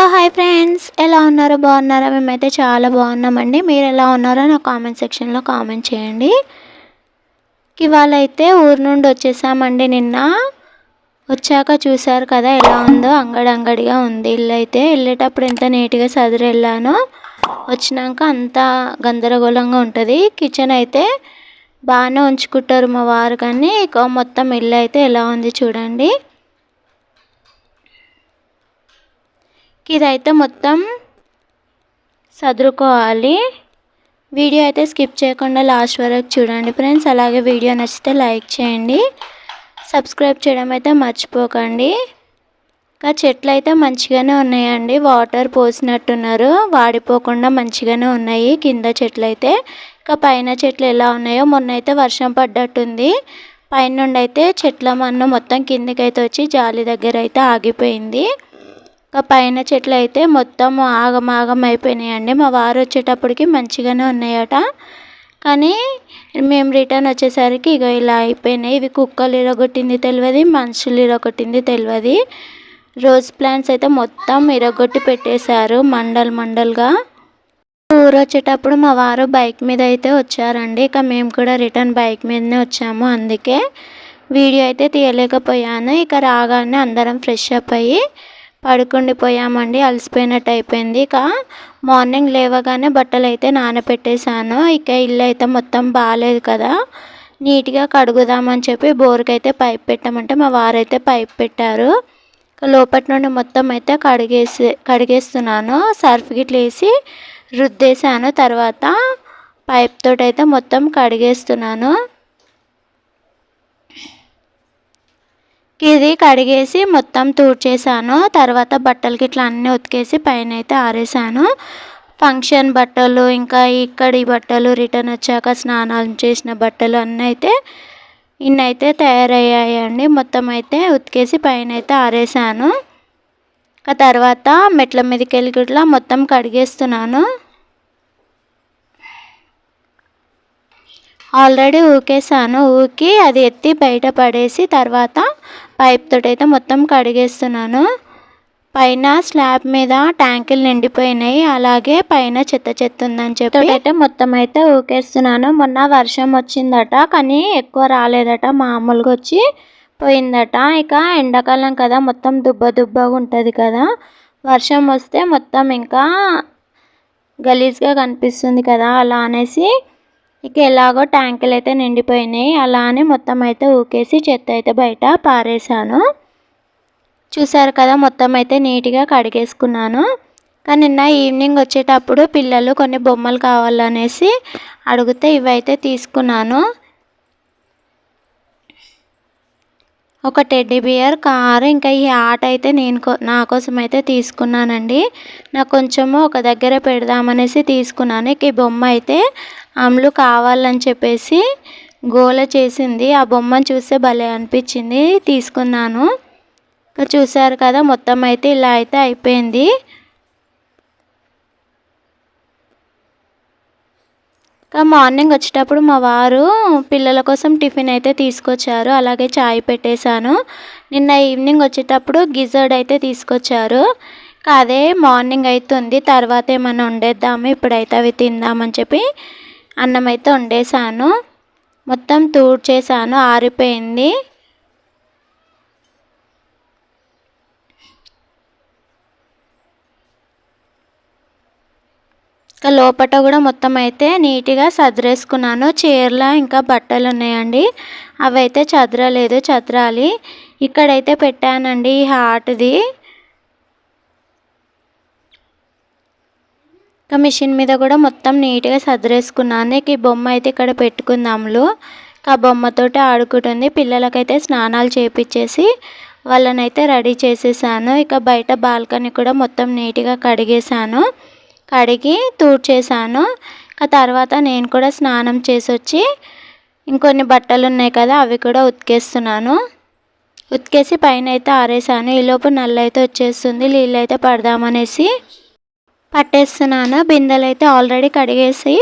So hi friends. ఎలా ఉన్నారో? బాగున్నారా? మేమైతే చాలా బాగున్నామండి. మీరు ఎలా ఉన్నారో నా కామెంట్ సెక్షన్లో కామెంట్ చేయండి. ఇవాళ అయితే ఊరు నుండి వచ్చేసామండి నిన్న. వచ్చాక చూసారు కదా ఎలా ఉందో. అంగడి అంగడిగా ఉంది ఇల్లు అయితే వెళ్ళేటప్పుడు ఎంత నీట్గా సదిరి వెళ్ళానో వచ్చినాక అంతా గందరగోళంగా ఉంటుంది. కిచెన్ అయితే బాగానే ఉంచుకుంటారు మా వారు కానీ మొత్తం ఇల్లు అయితే ఎలా ఉంది చూడండి. ఇదైతే మొత్తం సదురుకోవాలి. వీడియో అయితే స్కిప్ చేయకుండా లాస్ట్ వరకు చూడండి ఫ్రెండ్స్. అలాగే వీడియో నచ్చితే లైక్ చేయండి. సబ్స్క్రైబ్ చేయడం అయితే మర్చిపోకండి. ఇంకా చెట్లు అయితే మంచిగానే ఉన్నాయండి. వాటర్ పోసినట్టున్నారు. వాడిపోకుండా మంచిగానే ఉన్నాయి కింద చెట్లు అయితే. ఇంకా పైన చెట్లు ఎలా ఉన్నాయో మొన్న అయితే వర్షం పడ్డట్టుంది. పైన నుండి అయితే చెట్ల మన్ను మొత్తం కిందకి అయితే వచ్చి జాలి దగ్గర అయితే ఆగిపోయింది. ఇంకా పైన చెట్లు అయితే మొత్తం ఆగమాగం అయిపోయినాయండి. మా వారు వచ్చేటప్పటికి మంచిగానే ఉన్నాయట. కానీ మేము రిటర్న్ వచ్చేసరికి ఇక ఇలా అయిపోయినాయి. ఇవి కుక్కలు ఇరగొట్టింది తెలియదు మనుషులు ఇరగొట్టింది తెలియదు రోజ్ ప్లాంట్స్ అయితే మొత్తం ఇరగొట్టి పెట్టేశారు మండల్ మండల్గా. ఊరు వచ్చేటప్పుడు మా వారు బైక్ మీద అయితే వచ్చారండి. ఇక మేము కూడా రిటర్న్ బైక్ మీదనే వచ్చాము అందుకే. వీడియో అయితే తీయలేకపోయాను. ఇక రాగానే అందరం ఫ్రెష్ అప్ అయ్యి పడుకుండిపోయామండి అలసిపోయినట్టు అయిపోయింది. ఇక మార్నింగ్ లేవగానే బట్టలు అయితే నానబెట్టేశాను ఇక ఇల్లు అయితే మొత్తం బాగాలేదు కదా. నీట్గా కడుగుదామని చెప్పి బోర్కి అయితే పైప్ పెట్టామంటే మా వారైతే పైప్ పెట్టారు. లోపటి నుండి మొత్తం అయితే కడిగేసి కడిగేస్తున్నాను. సర్ఫ్ గిట్ల వేసి రుద్దేశాను. తర్వాత పైప్ తోటైతే అయితే మొత్తం కడిగేస్తున్నాను. ఇది కడిగేసి మొత్తం తూడ్చేసాను తర్వాత బట్టలకి ఇట్లా అన్నీ ఉతికేసి పైన అయితే ఆరేసాను ఫంక్షన్ బట్టలు ఇంకా ఇక్కడి బట్టలు రిటర్న్ వచ్చాక స్నానాలు చేసిన బట్టలు అన్నీ అయితే ఇన్ని అయితే తయారయ్యాయండి. మొత్తం అయితే ఉతికేసి పైన అయితే ఆరేసాను తర్వాత మెట్ల మీదకి వెళ్ళి ఇట్లా మొత్తం కడిగేస్తున్నాను. ఆల్రెడీ ఊకేసాను ఊకి అది ఎత్తి బయట పడేసి తర్వాత పైప్ అయితే మొత్తం కడిగేస్తున్నాను. పైన స్లాబ్ మీద ట్యాంకులు నిండిపోయినాయి. అలాగే పైన చెత్త చెత్త ఉందని చెప్పి అయితే మొత్తం అయితే ఊకేస్తున్నాను. మొన్న వర్షం వచ్చిందట కానీ ఎక్కువ రాలేదట. మామూలుగా వచ్చి పోయిందట. ఇక ఎండాకాలం కదా మొత్తం దుబ్బ దుబ్బగా ఉంటుంది కదా. వర్షం వస్తే మొత్తం ఇంకా గలీజ్గా కనిపిస్తుంది కదా. అలా అనేసి ఇక ఎలాగో ట్యాంకులు అయితే నిండిపోయినాయి. అలా అని మొత్తం అయితే ఊకేసి చెత్త అయితే బయట పారేశాను. చూసారు కదా మొత్తం అయితే నీట్గా కడిగేసుకున్నాను. కానీ నిన్న ఈవినింగ్ వచ్చేటప్పుడు పిల్లలు కొన్ని బొమ్మలు కావాలనేసి అడిగితే ఇవైతే తీసుకున్నాను. ఒక టెడ్డీ బియర్ కారు ఇంకా ఈ ఆట అయితే నేను నా కోసం అయితే తీసుకున్నానండి. నాకు కొంచెము ఒక దగ్గర పెడదామనేసి తీసుకున్నాను. ఇక ఈ బొమ్మ అయితే అమ్ములు కావాలని చెప్పేసి గోల చేసింది. ఆ బొమ్మను చూస్తే భలే అనిపించింది. తీసుకున్నాను. చూసారు కదా మొత్తం అయితే ఇలా అయితే అయిపోయింది. ఇంకా మార్నింగ్ వచ్చేటప్పుడు మా వారు పిల్లల కోసం టిఫిన్ అయితే తీసుకొచ్చారు. అలాగే చాయ్ పెట్టేశాను. నిన్న ఈవినింగ్ వచ్చేటప్పుడు గిజర్డ్ అయితే తీసుకొచ్చారు. అదే మార్నింగ్ అవుతుంది తర్వాత ఏమైనా వండేద్దాము ఇప్పుడైతే అవి తిందామని చెప్పి అన్నం అయితే వండేసాను మొత్తం తూడ్చేసాను ఆరిపోయింది. ఇంకా లోపల కూడా మొత్తం అయితే నీట్గా సదిరేసుకున్నాను. చీరల ఇంకా బట్టలు ఉన్నాయండి అవి అయితే చదరలేదు చదరాలి. ఇక్కడైతే పెట్టానండి ఈ హార్ట్ది. ఇంకా మిషన్ మీద కూడా మొత్తం నీట్గా సదిరేసుకున్నాను. ఇక ఈ బొమ్మ అయితే ఇక్కడ పెట్టుకుందాములు ఆ బొమ్మతోటి ఆడుకుంటుంది. పిల్లలకైతే స్నానాలు చేపించేసి వాళ్ళనైతే రెడీ చేసేసాను. ఇక బయట బాల్కనీ కూడా మొత్తం నీట్గా కడిగేసాను. కడిగి తూడ్చేసాను ఆ తర్వాత నేను కూడా స్నానం చేసి వచ్చి ఇంకొన్ని బట్టలు ఉన్నాయి కదా అవి కూడా ఉతికేస్తున్నాను. ఉతికేసి పైన అయితే ఆరేసాను ఈలోపు నల్ల అయితే వచ్చేస్తుంది. నీళ్ళు అయితే పడదామనేసి పట్టేస్తున్నాను. బిందెలు అయితే ఆల్రెడీ కడిగేసి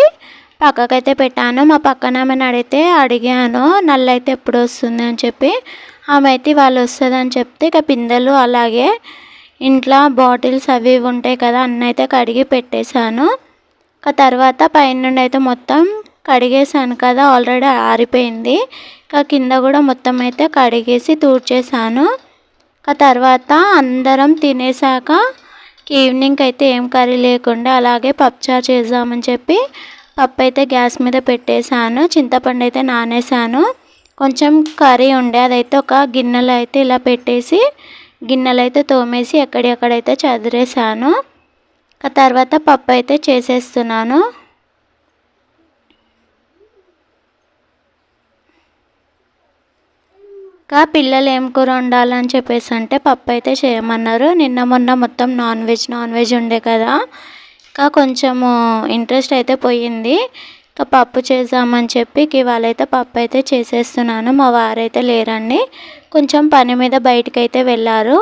పక్కకైతే పెట్టాను. మా పక్కన ఆమెను అడిగితే అడిగాను నల్ల అయితే ఎప్పుడు వస్తుంది అని చెప్పి. ఆమె అయితే వాళ్ళు వస్తుందని చెప్తే ఇక బిందెలు అలాగే ఇంట్లో బాటిల్స్ అవి ఇవి ఉంటాయి కదా అన్నీ అయితే కడిగి పెట్టేశాను. ఇక తర్వాత పైనుండి అయితే మొత్తం కడిగేసాను కదా ఆల్రెడీ ఆరిపోయింది. ఇంకా కింద కూడా మొత్తం అయితే కడిగేసి తూడ్చేసాను ఇక తర్వాత అందరం తినేసాక ఈవినింగ్ అయితే ఏం కర్రీ లేకుండా అలాగే పప్పుచారు చేద్దామని చెప్పి పప్పు అయితే గ్యాస్ మీద పెట్టేశాను. చింతపండు అయితే నానేసాను కొంచెం కర్రీ ఉండే అదైతే ఒక గిన్నెలో అయితే ఇలా పెట్టేసి గిన్నెలు అయితే తోమేసి ఎక్కడెక్కడైతే చదిరేసాను తర్వాత పప్పు అయితే చేసేస్తున్నాను. ఇంకా పిల్లలు ఏం కూర వండాలని చెప్పేసి అంటే పప్పు అయితే చేయమన్నారు. నిన్న మొన్న మొత్తం నాన్ వెజ్ నాన్ వెజ్ ఉండే కదా. ఇంకా కొంచెము ఇంట్రెస్ట్ అయితే పోయింది. ఇంకా పప్పు చేద్దామని చెప్పి ఇవాళ అయితే పప్పు అయితే చేసేస్తున్నాను. మా వారైతే లేరండి. కొంచెం పని మీద బయటకైతే అయితే వెళ్ళారు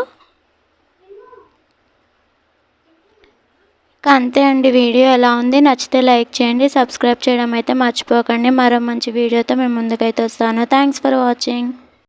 అంతే అండి వీడియో ఎలా ఉంది? నచ్చితే లైక్ చేయండి. సబ్స్క్రైబ్ చేయడం అయితే మర్చిపోకండి. మరో మంచి వీడియోతో మేము ముందుకైతే వస్తాను. Thanks for watching.